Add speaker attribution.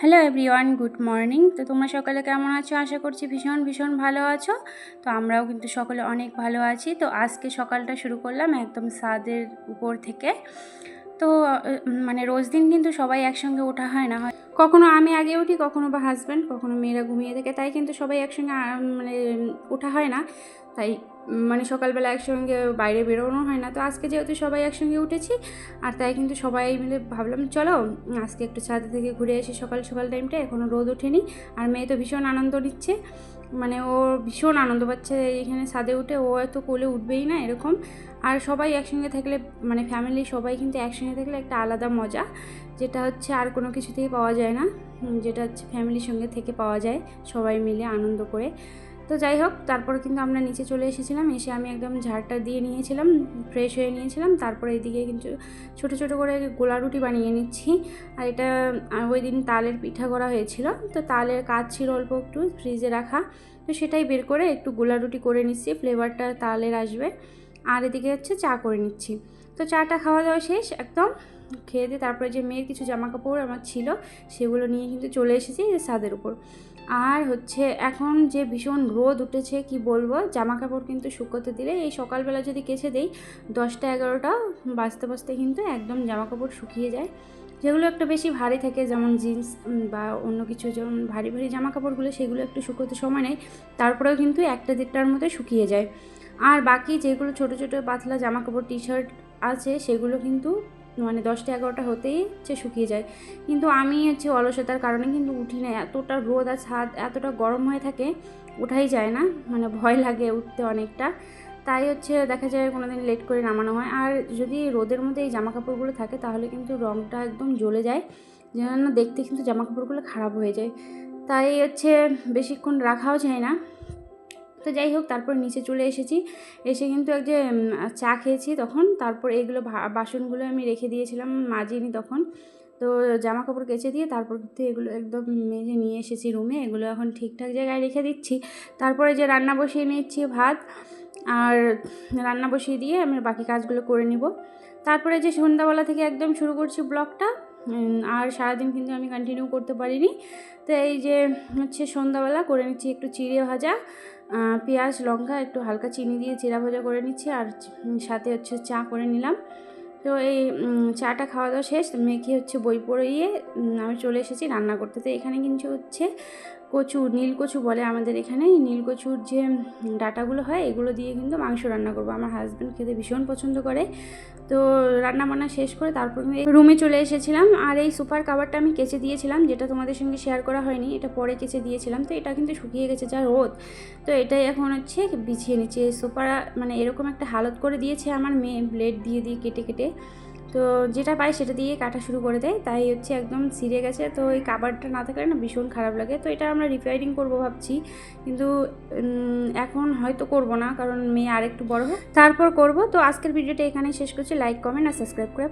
Speaker 1: Hello everyone good morning তো তোমরা সকালে কেমন আছো? আশা করছি ভীষণ ভীষণ ভালো আছো। তো আমরাও কিন্তু সকলে অনেক ভালো আছি। তো আজকে সকালটা শুরু করলাম একদম সাদের উপর থেকে। তো মানে রোজ দিন কিন্তু সবাই একসঙ্গে ওঠা হয় না, হয় কখনো আমি আগে উঠি, কখনো বা হাজব্যান্ড কখনো মেয়েরা ঘুমিয়ে থাকে তাই কিন্তু সবাই একসঙ্গে মানে ওঠা হয় না। তাই মানে সকালবেলা একসঙ্গে বাইরে বেরোনো হয় না। তো আজকে যেহেতু সবাই একসঙ্গে উঠেছি, আর তাই কিন্তু সবাই মিলে ভাবলাম, চলো, আজকে একটু ছাদে থেকে ঘুরে এসে সকাল সকাল টাইমটা এখনও রোদ ওঠেনি, আর মেয়ে তো ভীষণ আনন্দ নিচ্ছে। মানে ও ভীষণ আনন্দ পাচ্ছে এখানে ছাদে উঠে। ও এত কোলে উঠবেই না এরকম। আর সবাই একসঙ্গে থাকলে মানে ফ্যামিলি সবাই কিন্তু একসঙ্গে থাকলে একটা আলাদা মজা। যেটা হচ্ছে আর কোনো কিছুতেই পাওয়া যায় না। যেটা হচ্ছে ফ্যামিলির সঙ্গে থেকে পাওয়া যায়, সবাই মিলে আনন্দ করে। তো যাই হোক, তারপর কিন্তু আমরা নিচে চলে এসেছিলাম, এসে আমি একদম ঝাড়টা দিয়ে নিয়েছিলাম ফ্রেশ হয়ে নিয়েছিলাম। তারপরে এদিকে কিন্তু ছোট ছোট করে গোলা রুটি বানিয়ে নিচ্ছি। আর এটা ওই দিন তালের পিঠা করা হয়েছিল। তো তালের কাজ ছিল অল্প একটু ফ্রিজে রাখা। তো সেটাই বের করে একটু গোলা রুটি করে নিচ্ছি ফ্লেভারটা তালের আসবে। আর এদিকে হচ্ছে চা করে নিচ্ছি। তো চাটা খাওয়া দাওয়া শেষ, একদম খেয়ে দিয়ে তারপরে যে মেয়ের কিছু জামা কাপড় আমার ছিল, সেগুলো নিয়ে কিন্তু চলে এসেছি ছাদের উপর। আর হচ্ছে এখন যে ভীষণ রোদ উঠেছে, কি বলব? জামা কাপড় কিন্তু শুকোতে দিলে এই সকালবেলা যদি কেচে দেই, দশটা এগারোটা বাজতে বাজতে কিন্তু একদম জামা কাপড় শুকিয়ে যায়। যেগুলো একটু বেশি ভারী থাকে, যেমন জিন্স বা অন্য কিছু যেমন ভারী ভারী জামা কাপড়গুলো সেগুলো একটু শুকোতে সময় নেয়, তারপরেও কিন্তু একটা দেড়টার মধ্যে শুকিয়ে যায়। আর বাকি যেগুলো ছোট ছোট পাতলা জামা কাপড় টি শার্ট আছে, সেগুলো কিন্তু মানে দশটা এগারোটা হতেই হচ্ছে শুকিয়ে যায়। কিন্তু আমি হচ্ছে অলসতার কারণে কিন্তু উঠি না, এতটা রোদ আর ছাদ, এতটা গরম হয়ে থাকে ওঠাই যায় না। মানে ভয় লাগে উঠতে অনেকটা। তাই হচ্ছে দেখা যায় কোনো দিন লেট করে নামানো হয়। আর যদি রোদের মধ্যে এই জামা কাপড়গুলো থাকে, তাহলে কিন্তু রঙটা একদম জ্বলে যায়। যেন দেখতে কিন্তু জামা কাপড়গুলো খারাপ হয়ে যায়। তাই হচ্ছে বেশিক্ষণ রাখাও যায় না। তো যাই হোক, তারপর নিচে চলে এসেছি। এসে কিন্তু এক যে চা খেয়েছি তখন। তারপর এইগুলো বাসনগুলো আমি রেখে দিয়েছিলাম মাজিনি তখন। তো জামা কাপড় কেচে দিয়ে তারপর কিন্তু এগুলো একদম মেজে নিয়ে এসেছি রুমে। এগুলো এখন ঠিকঠাক জায়গায় রেখে দিচ্ছি। তারপরে যে রান্না বসিয়ে নিচ্ছি ভাত, আর রান্না বসিয়ে দিয়ে আমি বাকি কাজগুলো করে নিব। তারপরে যে সন্ধ্যাবেলা থেকে একদম শুরু করছি ব্লগটা আর সারাদিন কিন্তু আমি কন্টিনিউ করতে পারিনি। তো এই যে হচ্ছে সন্ধ্যাবেলা করে নিচ্ছি একটু চিড়ে ভাজা পেঁয়াজ, লঙ্কা, একটু হালকা চিনি দিয়ে চিরা ভাজা করে নিচ্ছি, আর সাথে হচ্ছে চা করে নিলাম। তো এই চাটা খাওয়া দাওয়া শেষ মেখে হচ্ছে বই পড়িয়ে আমি চলে এসেছি রান্না করতে। তো এখানে কিন্তু হচ্ছে কচু, নীল কচু বলে আমাদের এখানে। এই নীল কচুর যে ডাটাগুলো হয়, এগুলো দিয়ে কিন্তু মাংস রান্না করব। আমার হাজব্যান্ড খেতে ভীষণ পছন্দ করে। তো রান্না বান্না শেষ করে তারপর রুমে চলে এসেছিলাম। আর এই সুপার কাভারটা আমি কেচে দিয়েছিলাম, যেটা তোমাদের সঙ্গে শেয়ার করা হয়নি। এটা পরে কেচে দিয়েছিলাম। তো এটা কিন্তু শুকিয়ে গেছে, যা রোদ। তো এটাই এখন হচ্ছে বিছিয়ে নিচ্ছে। সুপার মানে এরকম একটা হালত করে দিয়েছে আমার মেয়ে ব্লেড দিয়ে দিয়ে কেটে কেটে। তো যেটা পাই সেটা দিয়ে কাটা শুরু করে দেয়। তাই হচ্ছে একদম ছিঁড়ে গেছে। তো এই কাবারটা না থাকলে না ভীষণ খারাপ লাগে। তো এটা আমরা রিপেয়ারিং করব ভাবছি। কিন্তু এখন হয়তো করব না। কারণ মেয়ে আরেকটু বড় হোক। তারপর করব। তো আজকের ভিডিওটা এখানেই শেষ করছি। লাইক কমেন্ট আর সাবস্ক্রাইব করে